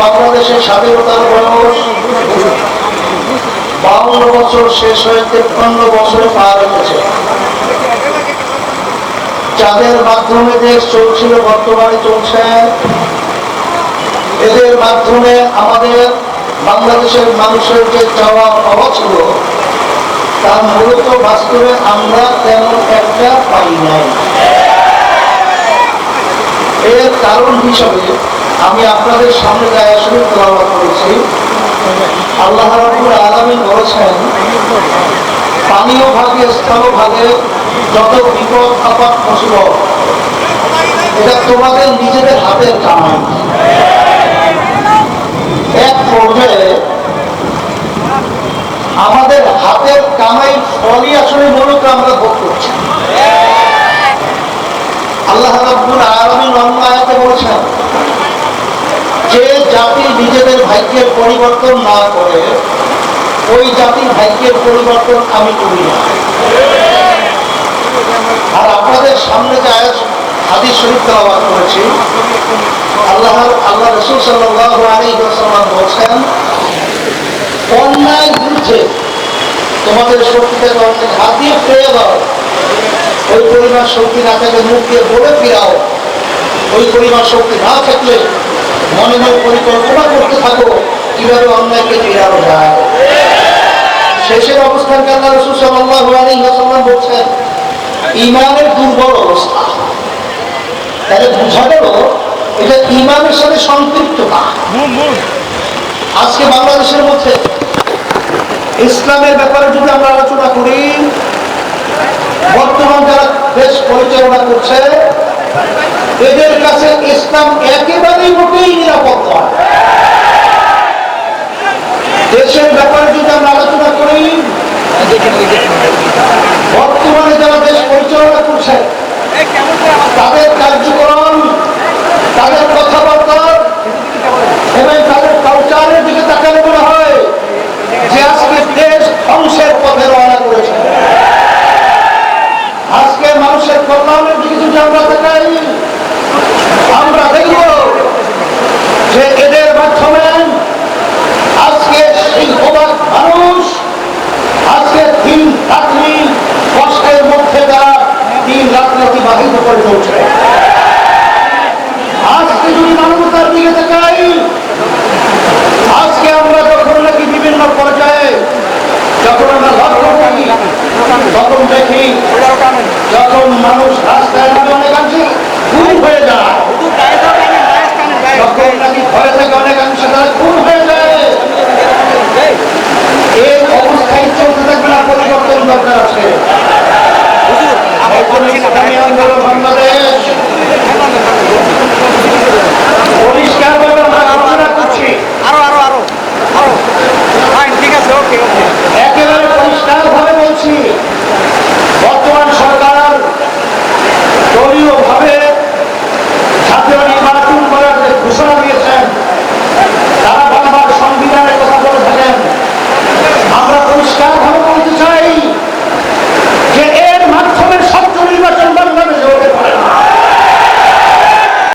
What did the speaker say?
বাংলাদেশের স্বাধীনতার বয়স বাউন্ন বছর শেষ হয়ে তেপ্পান্ন বছরে পার হয়েছে। যাদের মাধ্যমে দেশ চলছিল, বর্তমানে চলছে। এদের মাধ্যমে আমাদের বাংলাদেশের মানুষের যে চাওয়া পাওয়া ছিল তা মূলত বাস্তবে আমরা তেমন একটা পাই নাই। এর কারণ হিসাবে আমি আপনাদের সামনে গায়ে আসলে তেলাওয়াত করেছি। আল্লাহ রাব্বুল আলামিন বলেছেন, পানীয় ভাগে স্থল ভাগে যত বিপদ, আপদ মুসিবত এটা তোমাদের নিজেদের হাতের কামাই। এক পর্যায়ে আমাদের হাতের কামাই ফলই আসলে মূলত আমরা ভোগ করছি। আল্লাহ রাব্বুল আলামিন অন্য আয়াতে বলেছেন যে জাতি নিজেদের ভাগ্যের পরিবর্তন না করে, ওই জাতির ভাগ্যের পরিবর্তন আমি করি না। আর আপনাদের সামনে যে আয়াত, হাদিস শরীফ তেলাওয়াত করেছি, আল্লাহ আল্লাহ রসুল সাল্লাল্লাহু আলাইহি ওয়াসাল্লাম বলছেন, অন্যায় বিরুদ্ধে তোমাদের শক্তিতে অন্যায় হাত দিয়ে দাও। ওই পরিমাণ শক্তি না থাকলে মুখ দিয়ে বলে ফিরাও। ওই পরিমাণ শক্তি না থাকলে মনে মনে পরিকল্পনা করতে থাকো। কীভাবে অন্যায়কে ফিরানো যায়। শেষের অবস্থান আল্লাহ রসুল সাল্লাল্লাহু আলাইহি বলছেন, ইমানের দুর্বল অবস্থা। তাহলে বোঝা গেল এটা ইমানের সাথে সম্পৃক্ততা আজকে বাংলাদেশের মধ্যে ইসলামের ব্যাপারে যদি আমরা আলোচনা করি, বর্তমান যারা দেশ পরিচালনা করছে, এদের কাছে ইসলাম নিরাপদ ধ্বংসের পথে রওনা করেছেন আজকে মানুষের কল্যাণের কিছু জানা থাকে মানুষ